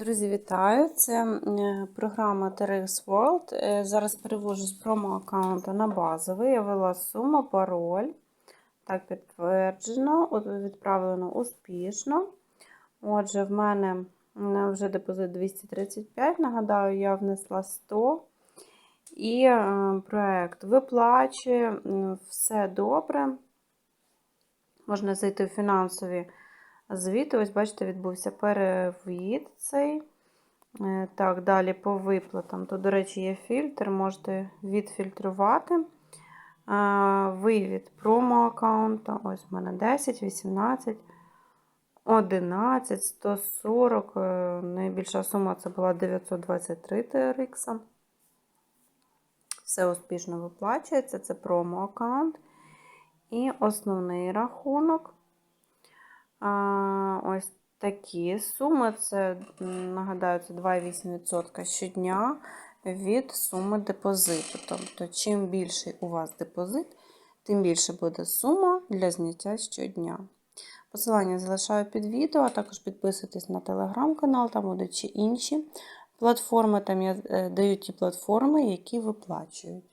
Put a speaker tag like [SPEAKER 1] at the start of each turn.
[SPEAKER 1] Друзі, вітаю! Це е, програма TRX World. Е, Зараз перевожу з промо-аккаунта на базовий. Я ввела суму, пароль. Так, підтверджено, відправлено успішно. Отже, в мене вже депозит 235. Нагадаю, я внесла 100. І е, проект виплачує, все добре. Можна зайти в фінансові звіти. Ось, бачите, відбувся перевід цей. Е, Так, далі по виплатам. Тут, до речі, є фільтр, можете відфільтрувати. Вивід промо-аккаунта. Ось в мене 10, 18, 11, 140. Е, Найбільша сума це була 923 TRX. Все успішно виплачується. Це промо-аккаунт. І основний рахунок. Такі суми. Це, нагадаю, це 2,8% щодня від суми депозиту. Тобто, чим більший у вас депозит, тим більше буде сума для зняття щодня. Посилання залишаю під відео, а також підписуйтесь на телеграм-канал, там будуть ще інші платформи. Там я е, даю ті платформи, які виплачують.